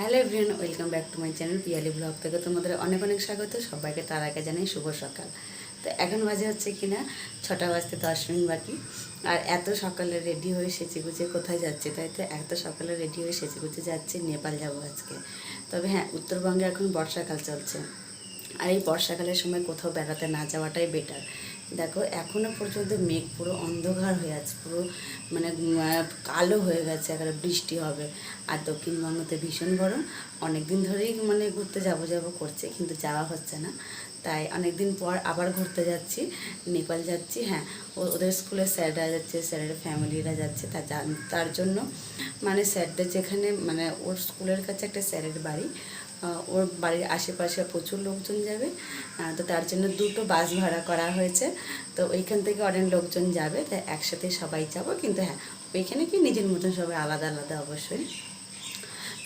Hello everyone, welcome back to my channel Piyali vlog থেকে তোমাদের অনেক অনেক স্বাগত। সবাইকে তার আগে জানাই শুভ সকাল। তো এখন বাজে হচ্ছে কিনা ছটা বাজতে দশ মিনিট বাকি। আর এত সকালে রেডি হয়ে সেচে গুছে কোথায় যাচ্ছে তাই তো? এত সকালে রেডি হয়ে সেচে গুছে যাচ্ছি, নেপাল যাব আজকে। তবে হ্যাঁ উত্তরবঙ্গে এখন বর্ষাকাল চলছে। আর এই বর্ষাকালের সময় কোথাও বেড়াতে না যাওয়াটাই বেটার দেখো, এখনও পর্যন্ত মেঘ পুরো অন্ধকার হয়ে আছে, পুরো মানে কালো হয়ে গেছে, একেবারে বৃষ্টি হবে। আর দক্ষিণবঙ্গতে ভীষণ গরম। অনেক দিন ধরেই মানে ঘুরতে যাব যাব করছে, কিন্তু যাওয়া হচ্ছে না। তাই অনেক দিন পর আবার ঘুরতে যাচ্ছি, নেপাল যাচ্ছি হ্যাঁ। ওদের স্কুলের স্যাররা যাচ্ছে, স্যারের ফ্যামিলিরা যাচ্ছে, তা তার জন্য মানে স্যারদের যেখানে মানে ওর স্কুলের কাছে একটা স্যারের বাড়ি। ওর বাড়ির আশেপাশে প্রচুর লোকজন যাবে। তো তার জন্য দুটো বাস ভাড়া করা হয়েছে। তো ওইখান থেকে অনেক লোকজন যাবে তাই একসাথে সবাই যাব। কিন্তু হ্যাঁ ওইখানে কি নিজের মতন সবাই আলাদা আলাদা অবশ্যই।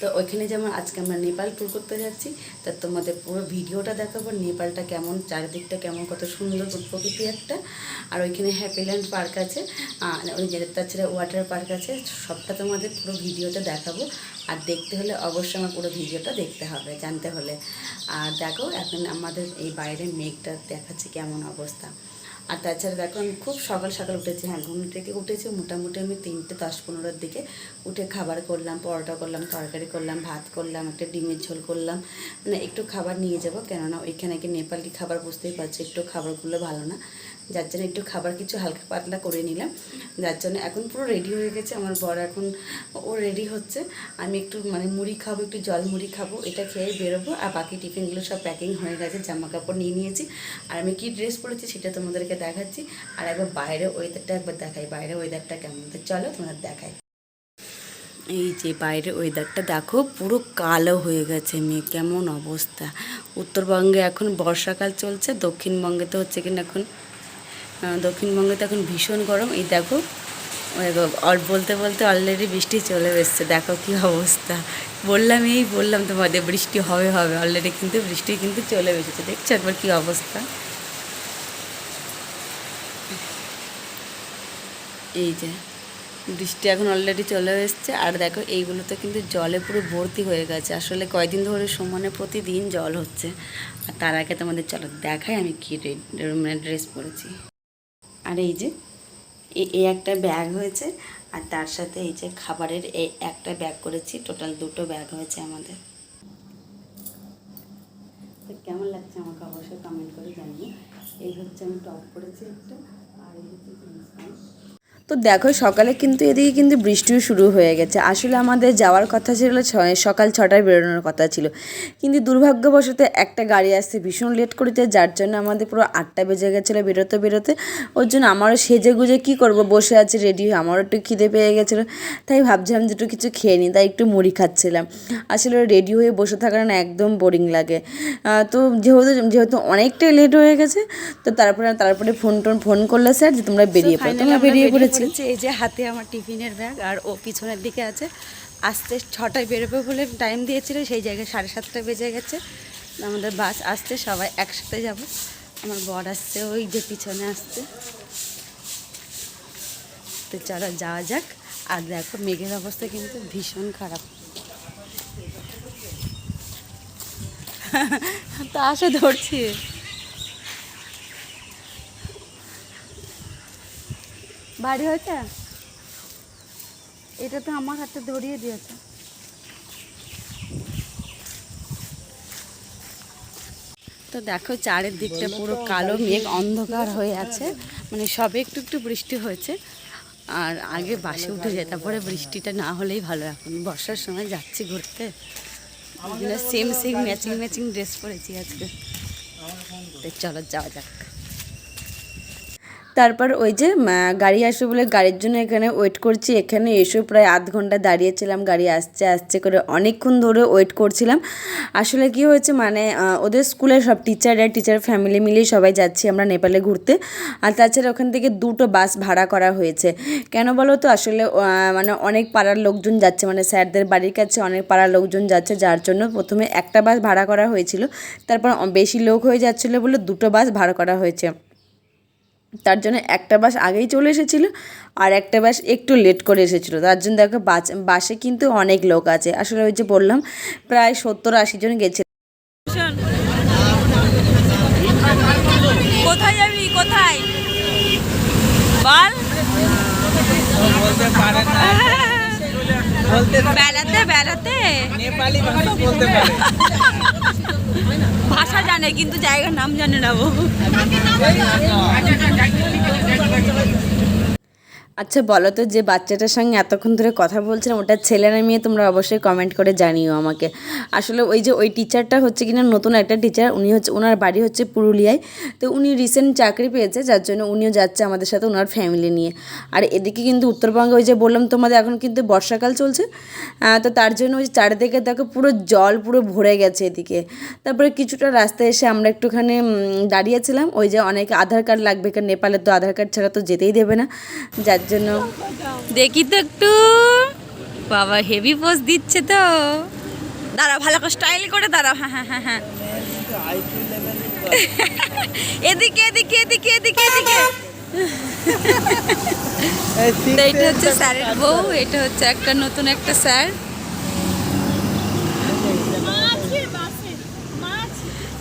তো ওইখানে যেমন আজকে আমরা নেপাল ট্যুর করতে যাচ্ছি, তা তোমাদের পুরো ভিডিওটা দেখাবো, নেপালটা কেমন, চারিদিকটা কেমন, কত সুন্দর প্রকৃতি একটা। আর ওইখানে হ্যাপিল্যান্ড পার্ক আছে আর ওই তাছাড়া ওয়াটার পার্ক আছে, সবটা তোমাদের পুরো ভিডিওটা দেখাবো। আর দেখতে হলে অবশ্যই আমার পুরো ভিডিওটা দেখতে হবে, জানতে হলে। আর দেখো, এখন আমাদের এই বাইরের মেঘটা দেখাচ্ছে কেমন অবস্থা। আর তাছাড়া দেখো আমি খুব সকাল সকাল উঠেছি হ্যাঁ ঘুম থেকে উঠেছি, মোটামুটি আমি তিনটে দশ পনেরোর দিকে উঠে খাবার করলাম, পরোটা করলাম, তরকারি করলাম, ভাত করলাম, একটা ডিমের ঝোল করলাম মানে একটু খাবার নিয়ে যাব, কেননা ওইখানে কি নেপালি খাবার বুঝতেই পারছি, একটু খাবারগুলো ভালো না। যার জন্য একটু খাবার কিছু হালকা পাতলা করে নিলাম। যার জন্য এখন পুরো রেডি হয়ে গেছে, আমার বর এখন ও রেডি হচ্ছে। আমি একটু মানে মুড়ি খাব, একটু জল মুড়ি খাব, এটা খেয়ে বেরোবো। আর বাকি টিফিনগুলো সব প্যাকিং হয়ে গেছে জামা কাপড় নিয়ে নিয়েছি। আর আমি কি ড্রেস পরেছি সেটা তোমাদেরকে দেখাচ্ছি। আর একবার বাইরে ওয়েদারটা একবার দেখাই বাইরে ওয়েদারটা কেমন? তো চলো তোমাদের দেখাই। এই যে বাইরে ওয়েদারটা দেখো, পুরো কালো হয়ে গেছে মেয়ে কেমন অবস্থা। উত্তরবঙ্গে এখন বর্ষাকাল চলছে, দক্ষিণবঙ্গে তো হচ্ছে কিনা এখন দক্ষিণবঙ্গে তো এখন ভীষণ গরম। এই দেখো বলতে বলতে অলরেডি বৃষ্টি চলে এসছে। দেখো কি অবস্থা। বললাম এই, বললাম তোমাদের বৃষ্টি হবে হবে। অলরেডি কিন্তু বৃষ্টি কিন্তু চলে এসেছে। দেখছ একবার কি অবস্থা? এই যে, বৃষ্টি এখন অলরেডি চলে এসছে। আর দেখো, এইগুলোতে কিন্তু জলে পুরো ভর্তি হয়ে গেছে। আসলে কয়দিন ধরে সমানে প্রতিদিন জল হচ্ছে। আর তার আগে তোমাদের চলো দেখাই আমি কী মানে ড্রেস পরেছি। আর এই যে এই একটা ব্যাগ হয়েছে, আর তার সাথে এই যে খাবারের এই একটা ব্যাগ করেছি টোটাল দুটো ব্যাগ হয়েছে আমাদের। তো কেমন লাগছে আমাকে অবশ্যই কমেন্ট করে জানিয়ে এই হচ্ছে আমি টপ করেছি একটা, আর এই হচ্ছে তো দেখো সকালে কিন্তু এদিকে কিন্তু বৃষ্টিও শুরু হয়ে গেছে। আসলে আমাদের যাওয়ার কথা ছিল ছয় সকাল ছটায় বেরোনোর কথা ছিল। কিন্তু দুর্ভাগ্যবশত একটা গাড়ি আসতে ভীষণ লেট করেছে যার জন্য আমাদের পুরো আটটা বেজে গেছিল বেরোতে বেরোতে। ওর জন্য আমারও সেজে গুজে কী করব বসে আছি রেডি হয়ে। আমারও একটু খিদে পেয়ে গেছিল তাই ভাবছিলাম যে একটু কিছু খেয়ে নিই তাই একটু মুড়ি খাচ্ছিলাম। আসলে রেডি হয়ে বসে থাকার না একদম বোরিং লাগে। তো যেহেতু যেহেতু অনেকটাই লেট হয়ে গেছে তো তারপরে তারপরে ফোন টোন ফোন করলে স্যার যে তোমরা বেরিয়ে পড়ো তোমরা বেরিয়ে পড়েছি। এই যে হাতে আমার টিফিনের ব্যাগ আর ও পিছনের দিকে আছে, আসতে ছটায় বেরোবে বলে টাইম দিয়েছিল, সেই জায়গায় সাড়ে সাতটা বেজে গেছে। আমাদের বাস আসতে সবাই একসাথে যাব। আমার বর আসছে, ওই যে পিছনে আসছে। তো চলো যাওয়া যাক। আর দেখো, মেঘের অবস্থা কিন্তু ভীষণ খারাপ। তা আসো ধরছি। বাড়ি হয়েছে? এটা তো আমার হাতে ধরিয়ে দিয়েছে। তো দেখো চারের দিকটা পুরো কালো মেঘ অন্ধকার হয়ে আছে। মানে সবে একটু একটু বৃষ্টি হয়েছে। আর আগে বাসে উঠে যায় তারপরে বৃষ্টিটা না হলেই ভালো। এখন বর্ষার সময় যাচ্ছি ঘুরতে। Same same matching matching dress পরেছি আজকে। চলো, যাওয়া যাক। তারপর ওই যে গাড়ি আসবে বলে গাড়ির জন্য এখানে ওয়েট করছি। এখানে এসে প্রায় আধ ঘণ্টা দাঁড়িয়েছিলাম, গাড়ি আসছে আসছে করে অনেকক্ষণ ধরে ওয়েট করছিলাম। আসলে কি হয়েছে মানে ওদের স্কুলের সব টিচাররা টিচার ফ্যামিলি মিলেই সবাই যাচ্ছি আমরা নেপালে ঘুরতে। আর তাছাড়া ওখান থেকে দুটো বাস ভাড়া করা হয়েছে। কেন বলো তো? আসলে মানে অনেক পাড়ার লোকজন যাচ্ছে মানে স্যারদের বাড়ির কাছে অনেক পাড়ার লোকজন যাচ্ছে, যার জন্য প্রথমে একটা বাস ভাড়া করা হয়েছিল। তারপর বেশি লোক হয়ে যাচ্ছিল বলে দুটো বাস ভাড়া করা হয়েছে। তার জন্য একটা বাস আগেই চলে এসেছিল আর একটা বাস একটু লেট করে এসেছিল। তার জন্য দেখো বাস বাসে কিন্তু অনেক লোক আছে। আসলে ওই যে বললাম প্রায় সত্তর আশি জন গেছে। কোথায় যাবি? কোথায়? বল। বলতে পারে না। বেড়াতে বেড়াতে নেপালি ভাষা বলতে পারে ভাষা জানে কিন্তু জায়গার নাম জানে না ও আচ্ছা বলো তো যে বাচ্চাটার সঙ্গে এতক্ষণ ধরে কথা বলছিলাম, ওটা ছেলে না মেয়ে তোমরা অবশ্যই কমেন্ট করে জানিও আমাকে। আসলে ওই যে ওই টিচারটা হচ্ছে কিনা নতুন একটা টিচার উনি হচ্ছে, ওনার বাড়ি হচ্ছে পুরুলিয়ায়। তো উনি রিসেন্ট চাকরি পেয়েছে, যার জন্য উনিও যাচ্ছে আমাদের সাথে, ওনার ফ্যামিলি নিয়ে। আর এদিকে কিন্তু উত্তরবঙ্গে ওই যে বললাম তোমাদের, এখন কিন্তু বর্ষাকাল চলছে। তো তার জন্য ওই চারিদিকে দেখো পুরো জল পুরো ভরে গেছে এদিকে। তারপরে কিছুটা রাস্তায় এসে আমরা একটুখানি দাঁড়িয়েছিলাম। ওই যে অনেক আধার কার্ড লাগবে, কারণ নেপালে তো আধার কার্ড ছাড়া তো যেতেই দেবে না। যার জন্য। দেখি তো একটু। বাবা হেভি পোজ দিচ্ছে তো। দাঁড়া ভালো করে স্টাইল করে দাঁড়াও। হ্যাঁ হ্যাঁ হ্যাঁ হ্যাঁ। এদিকে এদিকে এদিকে এদিকে এদিকে। এটা হচ্ছে স্যারের বউ, এটা হচ্ছে একটা নতুন একটা স্যার।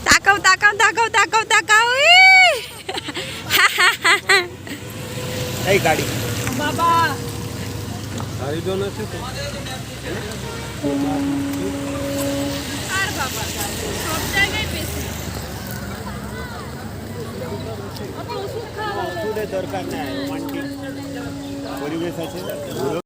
তাকাও তাকাও তাকাও তাকাও তাকাও! এই গাড়ি। ওষুধের দরকার নাই পরিবেশ আছে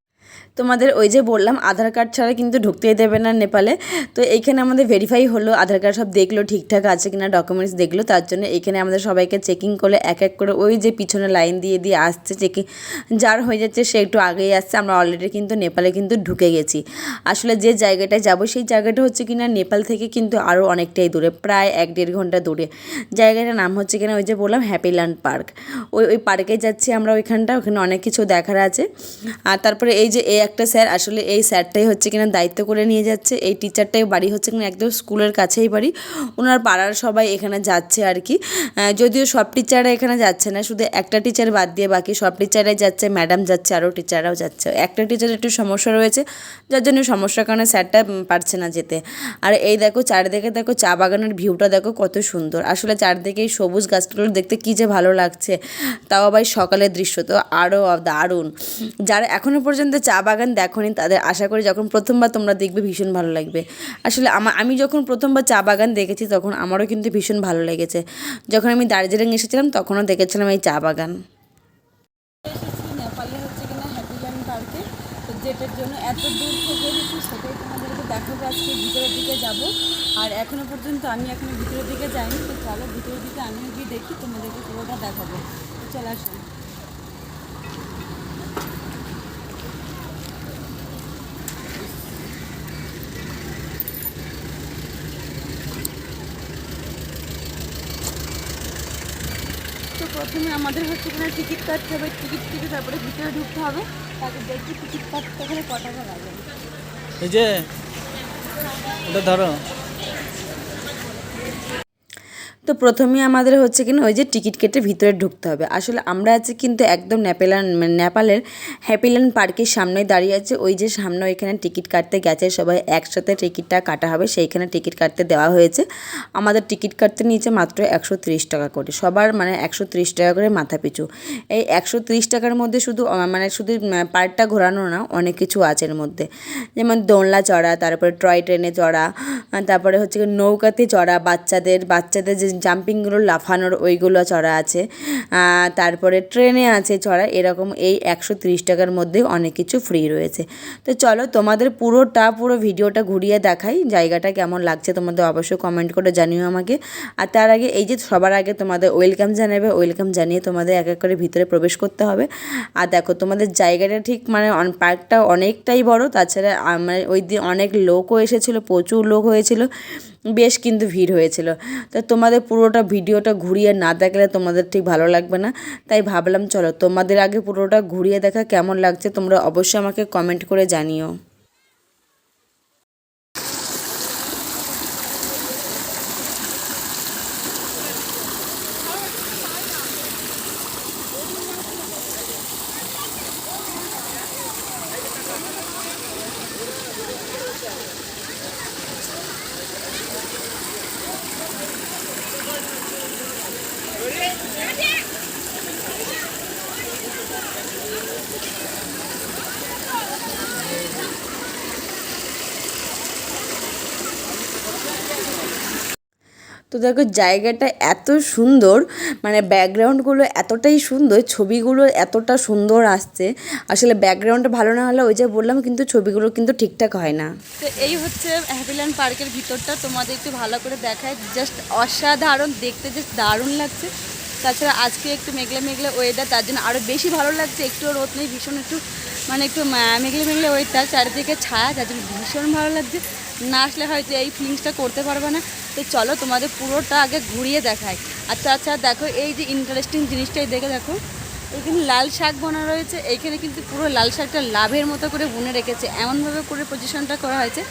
তোমাদের ওই যে বললাম, আধার কার্ড ছাড়া কিন্তু ঢুকতেই দেবে না নেপালে। তো এইখানে আমাদের ভেরিফাই হলো, আধার কার্ড সব দেখল, ঠিকঠাক আছে কিনা ডকুমেন্টস দেখল, তার জন্য এইখানে আমাদের সবাইকে চেকিং করলে, এক এক করে ওই যে পিছনে লাইন দিয়ে দিয়ে আসছে চেকিং যার হয়ে যাচ্ছে সে একটু আগেই আসছে, আমরা অলরেডি কিন্তু নেপালে কিন্তু ঢুকে গেছি। আসলে যে জায়গাটায় যাব, সেই জায়গাটা হচ্ছে কিনা নেপাল থেকে কিন্তু আরও অনেকটাই দূরে, প্রায় এক দেড় ঘণ্টা দূরে। জায়গাটার নাম হচ্ছে কিনা ওই যে বললাম হ্যাপিল্যান্ড পার্ক ওই ওই পার্কে যাচ্ছি আমরা ওইখানটা, ওখানে অনেক কিছু দেখার আছে। আর তারপরে এই যে এই একটা স্যার, আসলে এই স্যারটাই হচ্ছে কিনা দায়িত্ব করে নিয়ে যাচ্ছে, এই টিচারটাই বাড়ি হচ্ছে কিনা একদম স্কুলের কাছেই বাড়ি, ওনার পাড়ার সবাই এখানে যাচ্ছে আর কি। যদিও সব টিচাররা এখানে যাচ্ছে না, শুধু একটা টিচার বাদ দিয়ে বাকি সব টিচাররাই যাচ্ছে ম্যাডাম যাচ্ছে, আরও টিচাররাও যাচ্ছে। একটা টিচার একটু সমস্যা রয়েছে, যার জন্য সমস্যার কারণে স্যারটা পারছে না যেতে। আর এই দেখো, চারিদিকে দেখো, চা বাগানের ভিউটা দেখো কত সুন্দর। আসলে চারদিকে এই সবুজ গাছগুলো দেখতে কী যে ভালো লাগছে, তাও আবার সকালের দৃশ্য তো আরও দারুণ। যারা এখনও পর্যন্ত চা বাগান দেখোনি তাদের, আশা করি যখন প্রথমবার তোমরা দেখবে ভীষণ ভালো লাগবে। আসলে আমা, আমি যখন প্রথমবার চা বাগান দেখেছি, তখন আমারও কিন্তু ভীষণ ভালো লেগেছে। যখন আমি দার্জিলিং এসেছিলাম, তখনও দেখেছিলাম এই চা বাগান। যেটার জন্য এত দূর থেকে এসেছি সেটাই তোমাদেরকে দেখাবো আজকে, ভিতরের দিকে যাব। আর এখনও পর্যন্ত আমি এখনও ভিতরের দিকে যাইনি, তো চলো ভিতরের দিকে আমিও গিয়ে দেখি, তোমাদেরকে পুরোটা দেখাবো। চলে আসুন তো প্রথমে আমাদের হচ্ছে এখানে টিকিট কাটতে হবে টিকিট কেটে তারপরে ভিতরে ঢুকতে হবে তাকে দেখি টিকিট কাটতে গেলে ক টাকা লাগে এই যে ওটা ধরো। তো প্রথমে আমাদের হচ্ছে কিনা ওই যে টিকিট কেটে ভিতরে ঢুকতে হবে। আসলে আমরা আছি কিন্তু একদম নেপালান মানে নেপালের হ্যাপিল্যান্ড পার্কের সামনে দাঁড়িয়ে আছে। ওই যে সামনে ওইখানে টিকিট কাটতে গেছে, সবাই একসাথে টিকিটটা কাটা হবে, সেইখানে টিকিট কাটতে দেওয়া হয়েছে। আমাদের টিকিট কাটতে নিয়েছে মাত্র একশো টাকা করে, সবার মানে একশো টাকা করে মাথা পিছু। এই একশো টাকার মধ্যে শুধু মানে শুধু পার্কটা ঘোরানো না, অনেক কিছু আছে এর মধ্যে। যেমন দোলনা চড়া, তারপরে টয় ট্রেনে চড়া তারপরে হচ্ছে নৌকাতে চড়া বাচ্চাদের বাচ্চাদের যে জাম্পিংগুলো লাফানোর ওইগুলো চড়া আছে। তারপরে ট্রেনে আছে চড়া, এরকম এই একশো টাকার মধ্যে অনেক কিছু ফ্রি রয়েছে। তো চলো তোমাদের পুরোটা, পুরো ভিডিওটা ঘুরিয়ে দেখাই, জায়গাটা কেমন লাগছে তোমাদের অবশ্যই কমেন্ট করে জানিও আমাকে। আর তার আগে এই যে সবার আগে তোমাদের ওয়েলকাম জানাবে ওয়েলকাম জানিয়ে তোমাদের এক এক করে ভিতরে প্রবেশ করতে হবে। আর দেখো তোমাদের জায়গাটা ঠিক মানে পার্কটা অনেকটাই বড়, তাছাড়া আমার ওই দিন অনেক লোকও এসেছিল, প্রচুর লোক হয়েছিল, বেশ কিন্তু ভিড় হয়েছিল। তো তোমাদের পুরোটা ভিডিওটা ঘুরিয়ে না দেখলে তোমাদের ঠিক ভালো লাগবে না। তাই ভাবলাম, চলো তোমাদের আগে পুরোটা ঘুরিয়ে দেখা কেমন লাগছে, তোমরা অবশ্যই আমাকে কমেন্ট করে জানিও। দেখো জায়গাটা এত সুন্দর মানে ব্যাকগ্রাউন্ডগুলো এতটাই সুন্দর, ছবিগুলো এতটা সুন্দর আসছে। আসলে ব্যাকগ্রাউন্ডটা ভালো না হলে ওই যে বললাম, কিন্তু ছবিগুলো কিন্তু ঠিকঠাক হয় না। তো এই হচ্ছে হ্যাপিল্যান্ড পার্কের ভিতরটা তোমাদের একটু ভালো করে দেখায়। জাস্ট অসাধারণ, দেখতে জাস্ট দারুণ লাগছে। তাছাড়া আজকে একটু মেঘলা মেঘলা ওয়েদার তার জন্য আরও বেশি ভালো লাগছে। একটু রোদ নেই, ভীষণ একটু মানে একটু মেঘলা মেঘলা ওয়েদার চারিদিকে ছায়া যার জন্য ভীষণ ভালো লাগছে। না আসলে হয়তো এই ফিলিংসটা করতে পারবে না। তো চলো তোমাদের পুরোটা আগে ঘুরিয়ে দেখায় আচ্ছা আচ্ছা দেখো এই যে ইন্টারেস্টিং জিনিসটাই দেখে দেখো। এখানে লাল শাক বোনা রয়েছে। এইখানে কিন্তু পুরো লাল শাকটা লাভের মতো করে বুনে রেখেছে। এমনভাবে করে পজিশনটা করা হয়েছে।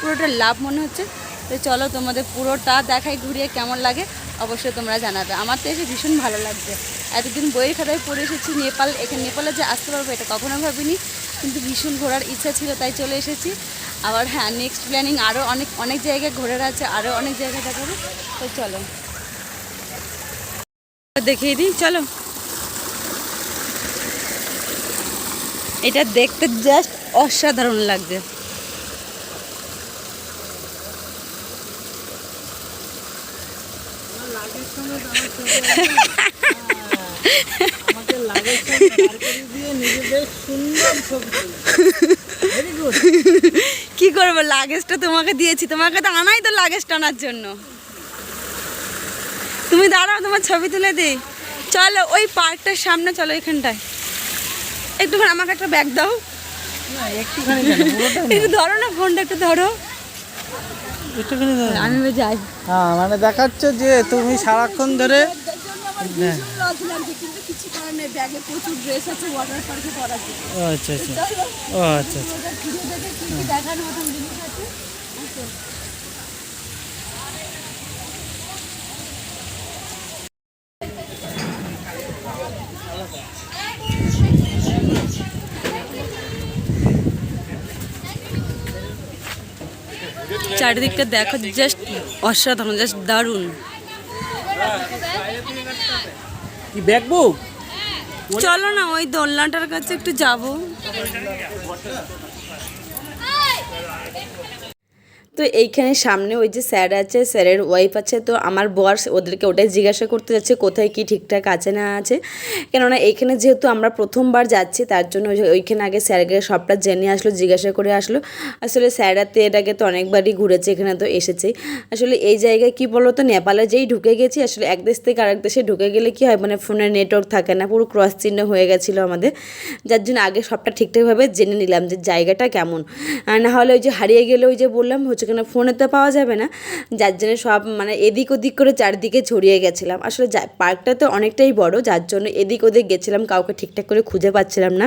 পুরোটা লাভ মনে হচ্ছে। তো চলো তোমাদের পুরোটা দেখাই, ঘুরিয়ে কেমন লাগে অবশ্যই তোমরা জানাবে। আমার তো এসে ভীষণ ভালো লাগছে। এতদিন বইয়ের খাতায় পড়ে এসেছি, নেপাল, এখানে নেপালে যে আসতে পারব এটা কখনো ভাবিনি। কিন্তু ভীষণ ঘোরার ইচ্ছা ছিল, তাই চলে এসেছি। আবার হ্যাঁ নেক্সট প্ল্যানিং আরও অনেক অনেক জায়গায় ঘোরার আছে আরও অনেক জায়গায় দেখাবো। তো চলো। দেখিয়ে দিই, চলো। এটা দেখতে জাস্ট অসাধারণ লাগছে। নিজেদের সুন্দর কি করব? লাগেজটা তোমাকে দিয়েছি। তোমাকে তো আনাই তো লাগেজ টানার জন্য। তুমি দাঁড়াও তোমার ছবি তুলে দিই। চলো ওই পার্কটার সামনে চলো এখানটায়। একটুখানি আমাকে একটা ব্যাগ দাও। একটুখানি একটু ধরো না ফোনটা একটু ধরো। আমি যাই। হ্যাঁ মানে দেখাচ্ছে যে তুমি সারাক্ষণ ধরে হ্যাঁ। কিন্তু কিছু কারণে ব্যাগে প্রচুর ড্রেস আছে ওয়াটার পার্কে পরার জন্য। আচ্ছা আচ্ছা। ও আচ্ছা আচ্ছা। দেখার মতন জিনিস আছে চারিদিকটা দেখো জাস্ট অসাধারণ জাস্ট দারুণ। কি চলো না ওই দোলনাটার কাছে একটু যাব। তো এইখানে সামনে ওই যে স্যার আছে, স্যারের ওয়াইফ আছে, তো আমার বর ওদেরকে ওটাই জিজ্ঞাসা করতে যাচ্ছে কোথায় কি ঠিকঠাক আছে না আছে। কেননা এইখানে যেহেতু আমরা প্রথমবার যাচ্ছি, তার জন্য ওইখানে আগে স্যারকে সবটা জেনে আসলো, জিজ্ঞাসা করে আসলো। আসলে স্যারাতে এটাকে তো অনেকবারই ঘুরেছে, এখানে তো এসেছে। আসলে এই জায়গায় কি বলো তো নেপালে যেই ঢুকে গেছি, আসলে এক দেশ থেকে আরেক দেশে ঢুকে গেলে কি হয় মানে ফোনের নেটওয়ার্ক থাকে না, পুরো ক্রস চিহ্ন হয়ে গেছিল আমাদের। যার জন্য আগে সবটা ঠিকঠাকভাবে জেনে নিলাম যে জায়গাটা কেমন। না হলে ওই যে হারিয়ে গেলে ওই যে বললাম হচ্ছে কিনা ফোনে তো পাওয়া যাবে না। যার জন্য সব মানে এদিক ওদিক করে চারদিকে ছড়িয়ে গেছিলাম। আসলে পার্কটা তো অনেকটাই বড়, যার জন্য এদিক ওদিক গেছিলাম, কাউকে ঠিকঠাক করে খুঁজে পাচ্ছিলাম না।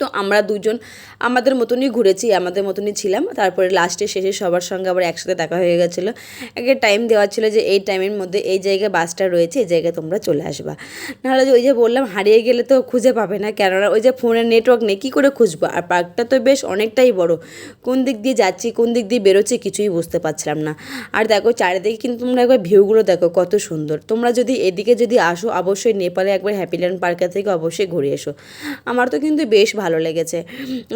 তো আমরা দুজন, আমাদের মতনই ঘুরেছি, আমাদের মতনই ছিলাম। তারপরে লাস্টে শেষে সবার সঙ্গে আবার একসাথে দেখা হয়ে গেছিল। একটা টাইম দেওয়া ছিল যে এই টাইমের মধ্যে এই জায়গায় বাসটা রয়েছে, এই জায়গায় তোমরা চলে আসবা। নাহলে যে ওই যে বললাম, হারিয়ে গেলে তো খুঁজে পাবে না, কেননা ওই যে ফোনের নেটওয়ার্ক নেই, কী করে খুঁজবো? আর পার্কটা তো বেশ অনেকটাই বড়। কোন দিক দিয়ে যাচ্ছি, কোন দিক দিয়ে বেরোচ্ছি কিছুই বুঝতে পারছিলাম না। আর দেখো, চারিদিকে কিন্তু তোমরা একবার ভিউগুলো দেখো, কত সুন্দর। তোমরা যদি এদিকে যদি আসো, অবশ্যই নেপালে একবার হ্যাপিল্যান্ড পার্কের থেকে অবশ্যই ঘুরে এসো। আমার তো কিন্তু বেশ ভালো লেগেছে।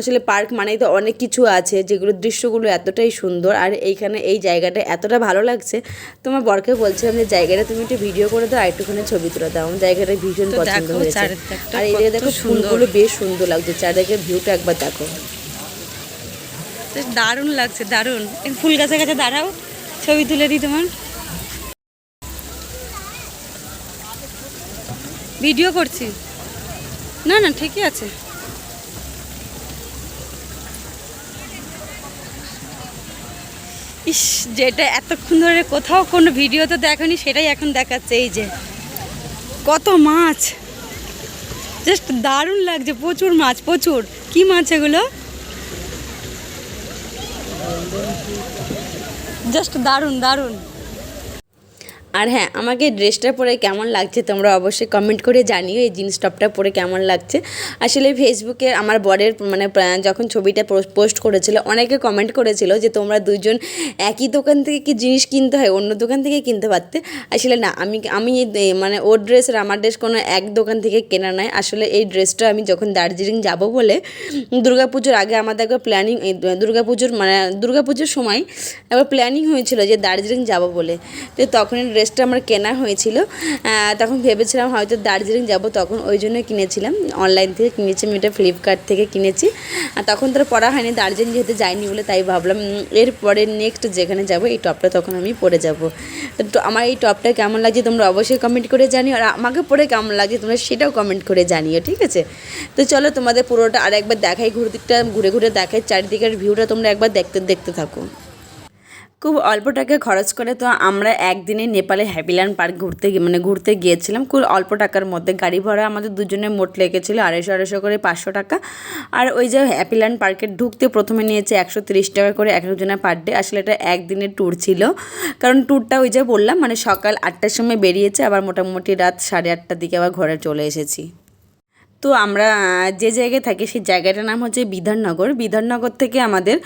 আসলে পার্ক মানেই তো অনেক কিছু আছে যেগুলো দৃশ্যগুলো এতটাই সুন্দর আর এইখানে এই জায়গাটা এতটা ভালো লাগছে। তোমার বরকে বলছিলাম যে জায়গাটা তুমি একটু ভিডিও করে দাও একটুখানি ছবি তুলে দাও। জায়গাটা ভীষণ পছন্দ হয়েছে। আর এই জায়গায় দেখো ফুলগুলো বেশ সুন্দর লাগছে চারিদিকের ভিউটা একবার দেখো। দারুণ লাগছে দারুণ। ফুল গাছের কাছে দাঁড়াও ছবি তুলে দিই তোমার। ভিডিও করছি। না না ঠিকই আছে। ইস, যেটা এতক্ষণ ধরে কোথাও কোনো ভিডিও তো দেখনি সেটাই এখন দেখাচ্ছে, এই যে। কত মাছ। জাস্ট দারুণ লাগছে, প্রচুর মাছ, প্রচুর। কি মাছ এগুলো? জাস্ট দারুণ দারুণ। আর হ্যাঁ আমাকে ড্রেসটা পরে কেমন লাগছে তোমরা অবশ্যই কমেন্ট করে জানিও, এই জিন্স টপটা পরে কেমন লাগছে। আসলে ফেসবুকে আমার বরের মানে যখন ছবিটা পোস্ট করেছিল, অনেকে কমেন্ট করেছিল যে তোমরা দুজন একই দোকান থেকে কি জিনিস কিনতে হয়, অন্য দোকান থেকে কিনতে পারতে? আসলে না, আমি আমি মানে ওর ড্রেস আর আমার ড্রেস কোনো এক দোকান থেকে কেনা নয়। আসলে এই ড্রেসটা আমি যখন দার্জিলিং যাব বলে, দুর্গাপুজোর আগে আমাদের একবার প্ল্যানিং দুর্গাপুজোর মানে দুর্গাপুজোর সময় একবার প্ল্যানিং হয়েছিল যে দার্জিলিং যাব বলে। তো তখন এই ড্রেসটা আমার কেনা হয়েছিল। তখন ভেবেছিলাম হয়তো দার্জিলিং যাব, তখন ওই জন্য কিনেছিলাম। অনলাইন থেকে কিনেছি, আমি এটা ফ্লিপকার্ট থেকে কিনেছি। আর তখন তো পরা হয়নি, দার্জিলিং যেহেতু যাইনি বলে তাই ভাবলাম এরপরে নেক্সট যেখানে যাব, এই টপটা তখন আমি পরে যাব। তো আমার এই টপটা কেমন লাগছে তোমরা অবশ্যই কমেন্ট করে জানিও, আর আমাকে পরে কেমন লাগছে তোমরা সেটাও কমেন্ট করে জানিও, ঠিক আছে? তো চলো তোমাদের পুরোটা আর একবার দেখাই ঘুরে দিকটা ঘুরে ঘুরে দেখাই, চারিদিকের ভিউটা তোমরা একবার দেখতে দেখতে থাকো। খুব অল্প টাকা খরচ করে তো আমরা একদিনে নেপালে হ্যাপিল্যান্ড পার্ক ঘুরতে মানে ঘুরতে গিয়েছিলাম। খুব অল্প টাকার মধ্যে গাড়ি ভাড়া আমাদের দুজনের মোট লেগেছিলো আড়াইশো আড়াইশো করে পাঁচশো টাকা। আর ওই যে হ্যাপিল্যান্ড পার্কে ঢুকতে প্রথমে নিয়েছে একশো তিরিশ টাকা করে এক একজনের পার ডে আসলে এটা একদিনের ট্যুর ছিল। কারণ ট্যুরটা ওই যে বললাম মানে সকাল আটটার সময় বেরিয়েছে, আবার মোটামুটি রাত সাড়ে আটটার দিকে আবার ঘরে চলে এসেছি। তো আমরা যে জায়গায় থাকি সেই জায়গাটার নাম হচ্ছে বিধাননগর। বিধাননগর থেকে আমাদের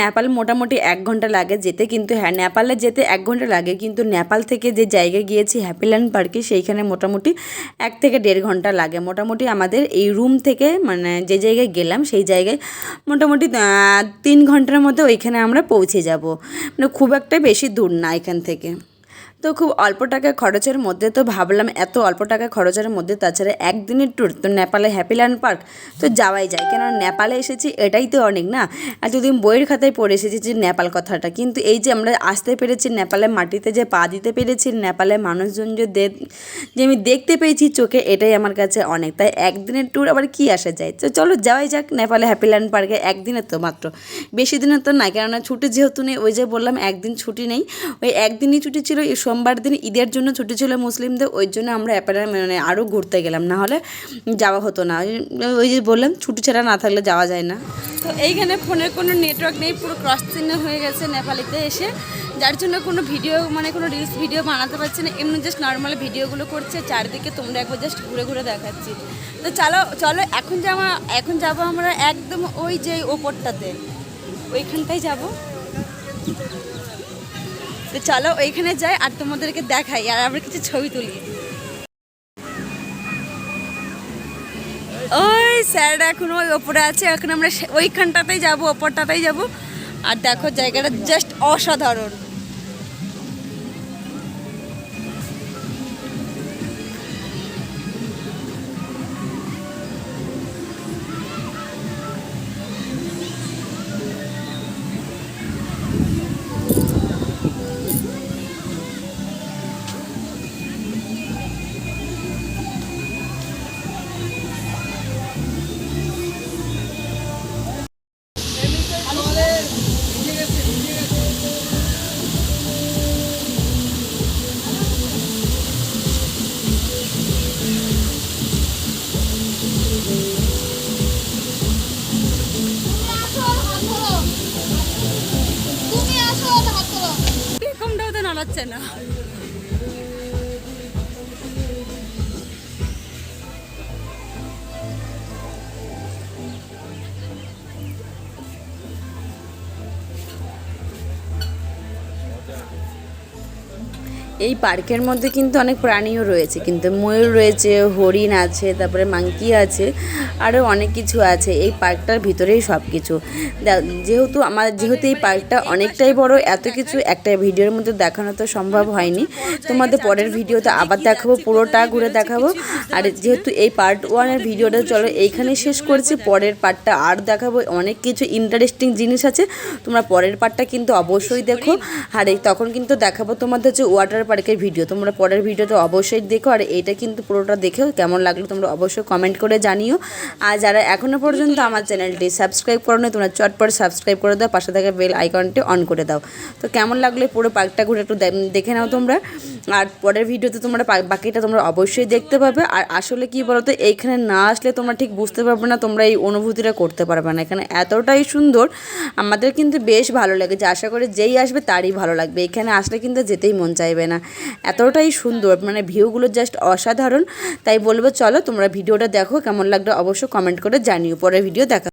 নেপাল মোটামুটি এক ঘণ্টা লাগে যেতে কিন্তু হ্যাঁ নেপালে যেতে এক ঘণ্টা লাগে কিন্তু নেপাল থেকে যে জায়গায় গিয়েছি হ্যাপিল্যান্ড পার্কে, সেইখানে মোটামুটি এক থেকে দেড় ঘণ্টা লাগে। মোটামুটি আমাদের এই রুম থেকে মানে যে জায়গায় গেলাম সেই জায়গায় মোটামুটি তিন ঘণ্টার মধ্যে ওইখানে আমরা পৌঁছে যাব। মানে খুব একটা বেশি দূর না এখান থেকে। তো খুব অল্প টাকা খরচের মধ্যে তো ভাবলাম, এত অল্প টাকা খরচের মধ্যে তাছাড়া একদিনের ট্যুর তো নেপালে হ্যাপিল্যান্ড পার্ক তো যাওয়াই যায়। কেন নেপালে এসেছি, এটাই তো অনেক না? এতদিন বইয়ের খাতায় পড়ে এসেছি যে নেপাল কথাটা, কিন্তু এই যে আমরা আসতে পেরেছি নেপালের মাটিতে, যে পা দিতে পেরেছি নেপালের মানুষজন যে যে আমি দেখতে পেয়েছি চোখে, এটাই আমার কাছে অনেক। তাই একদিনের ট্যুর আবার কি আসা যায়? তো চলো যাওয়াই যাক নেপালে হ্যাপিল্যান্ড পার্কে একদিনের তো মাত্র। বেশি দিনের তো না কেননা ছুটি যেহেতু নেই, ওই যে বললাম একদিন ছুটি নেই, ওই একদিনই ছুটি ছিল, এই সোমবার দিন ঈদের জন্য ছুটি ছিল মুসলিমদের, ওই জন্য আমরা অ্যাপারে মানে আরও ঘুরতে গেলাম। না হলে যাওয়া হতো না। ওই- ওই যে বললাম, ছুটি ছাড়া না থাকলে যাওয়া যায় না। তো এইখানে ফোনের কোনো নেটওয়ার্ক নেই, পুরো ক্রস চিহ্ন হয়ে গেছে নেপালিতে এসে। যার জন্য কোনো ভিডিও মানে কোনো রিলস ভিডিও বানাতে পারছি না। এমনি জাস্ট নর্মাল ভিডিওগুলো করছে। চারিদিকে তোমরা একবার জাস্ট ঘুরে ঘুরে দেখাচ্ছি। তো চলো চলো, এখন যাব এখন যাব আমরা একদম ওই যে ওপরটাতে। ওইখানটাই যাব। তো চলো ওইখানে যাই আর তোমাদেরকে দেখাই আর আমরা কিছু ছবি তুলি। ওই স্যার এখন ওই ওপরে আছে, এখন আমরা ওইখানটাতেই যাব, ওপরটাতেই যাব। আর দেখো জায়গাটা জাস্ট অসাধারণ। এই পার্কের মধ্যে কিন্তু অনেক প্রাণীও রয়েছে, কিন্তু ময়ূর রয়েছে, হরিণ আছে, তারপরে মাংকি আছে আরও অনেক কিছু আছে। এই পার্কটার ভিতরেই সব কিছু যেহেতু আমার, যেহেতু এই পার্কটা অনেকটাই বড়, এত কিছু একটা ভিডিওর মধ্যে দেখানো তো সম্ভব হয়নি। তোমাদের পরের ভিডিওতে আবার দেখাবো, পুরোটা ঘুরে দেখাবো। আর যেহেতু এই পার্ট ওয়ানের ভিডিওটা, চলো এইখানেই শেষ করছি। পরের পার্টটা আর দেখাবো, অনেক কিছু ইন্টারেস্টিং জিনিস আছে। তোমরা পরের পার্টটা কিন্তু অবশ্যই দেখো। আর এই তখন কিন্তু দেখাবো তোমাদের হচ্ছে ওয়াটার পার্কের ভিডিও। তোমরা পরের ভিডিওটা অবশ্যই দেখো আর এইটা কিন্তু পুরোটা দেখেও কেমন লাগল তোমরা অবশ্যই কমেন্ট করে জানিও। আর যারা এখনও পর্যন্ত আমার চ্যানেলটি সাবস্ক্রাইব করো না তোমরা চটপট সাবস্ক্রাইব করে দাও, পাশে থাকা বেল আইকনটি অন করে দাও। তো কেমন লাগলে পুরো পার্কটা ঘুরে একটু দেখে নাও তোমরা। আর পরের ভিডিওতে তোমরা বাকিটা তোমরা অবশ্যই দেখতে পাবে। আর আসলে কি বলতো, এইখানে না আসলে তোমরা ঠিক বুঝতে পারবে না, তোমরা এই অনুভূতিটা করতে পারবে না। এখানে এতটাই সুন্দর, আমাদের কিন্তু বেশ ভালো লেগেছে। আশা করি যেই আসবে তারই ভালো লাগবে। এখানে আসলে কিন্তু যেতেই মন চাইবে না। এতটাই সুন্দর মানে ভিউগুলো জাস্ট অসাধারণ। তাই বলব, চলো তোমরা ভিডিওটা দেখো, কেমন লাগল অবশ্যই কমেন্ট করে জানিও। পরে ভিডিও দেখা